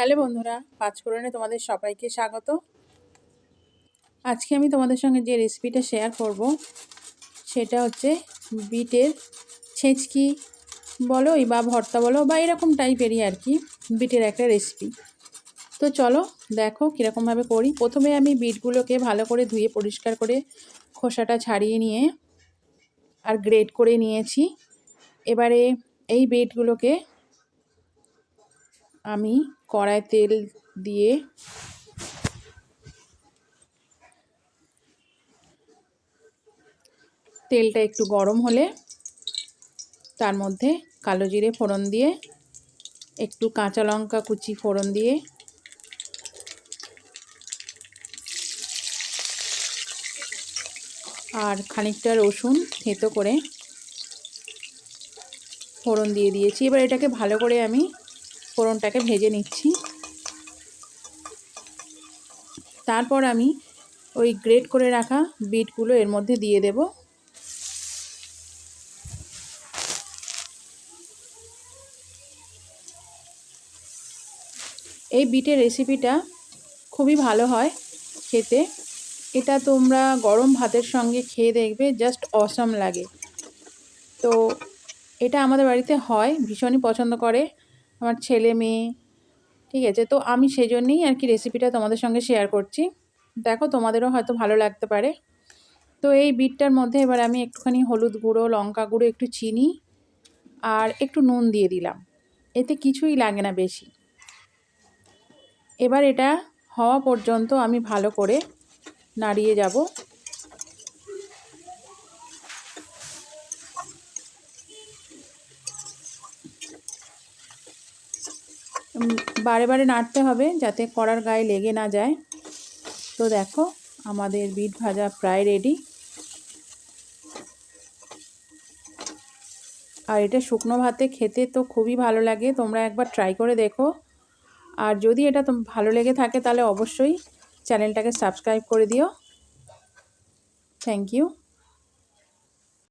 Hello বন্ধুরা, পাঁচফোড়নে তোমাদের সবাইকে স্বাগত। আজকে আমি তোমাদের সঙ্গে যে রেসিপিটা শেয়ার করব, সেটা হচ্ছে বিটের ছেঁচকি বলো বা ভর্তা বলো বা এরকম টাইপেরই আর কি, বিটের একটা রেসিপি তো চলো দেখো কীরকমভাবে করি। প্রথমে আমি বিটগুলোকে ভালো করে ধুয়ে পরিষ্কার করে খোসাটা ছাড়িয়ে নিয়ে আর গ্রেড করে নিয়েছি। এবারে এই বিটগুলোকে আমি কড়ায় তেল দিয়ে তেলটা একটু গরম হলে তার মধ্যে কালো জিরে ফোড়ন দিয়ে, একটু কাঁচা লঙ্কা কুচি ফোড়ন দিয়ে, আর খানিকটা রসুন থেতো করে ফোড়ন দিয়ে দিয়েছি। এবার এটাকে ভালো করে আমি ফোড়নটাকে ভেজে নিচ্ছি। তারপর আমি ওই গ্রেট করে রাখা বিটগুলো এর মধ্যে দিয়ে দেব। এই বিটের রেসিপিটা খুবই ভালো হয় খেতে। এটা তোমরা গরম ভাতের সঙ্গে খেয়ে দেখবে, জাস্ট অসম লাগে। তো এটা আমাদের বাড়িতে হয়, ভীষণই পছন্দ করে। আমার ছেলে, মেয়ে, ঠিক আছে? তো আমি সেই জন্যেই আর কি রেসিপিটা তোমাদের সঙ্গে শেয়ার করছি। দেখো তোমাদেরও হয়তো ভালো লাগতে পারে। তো এই বিটটার মধ্যে এবার আমি একটুখানি হলুদ গুঁড়ো, লঙ্কা গুঁড়ো, একটু চিনি আর একটু নুন দিয়ে দিলাম। এতে কিছুই লাগে না বেশি। এবার এটা হওয়া পর্যন্ত আমি ভালো করে নাড়িয়ে যাব। বারে বারে নাড়তে হবে যাতে কড়ার গায়ে লেগে না যায়। তো দেখো, আমাদের বিট ভাজা প্রায় রেডি আর এটা শুকনো ভাতে খেতে তো খুবই ভালো লাগে, তোমরা একবার ট্রাই করে দেখো। আর যদি এটা ভালো লেগে থাকে তাহলে অবশ্যই চ্যানেলটাকে সাবস্ক্রাইব করে দিও। Thank you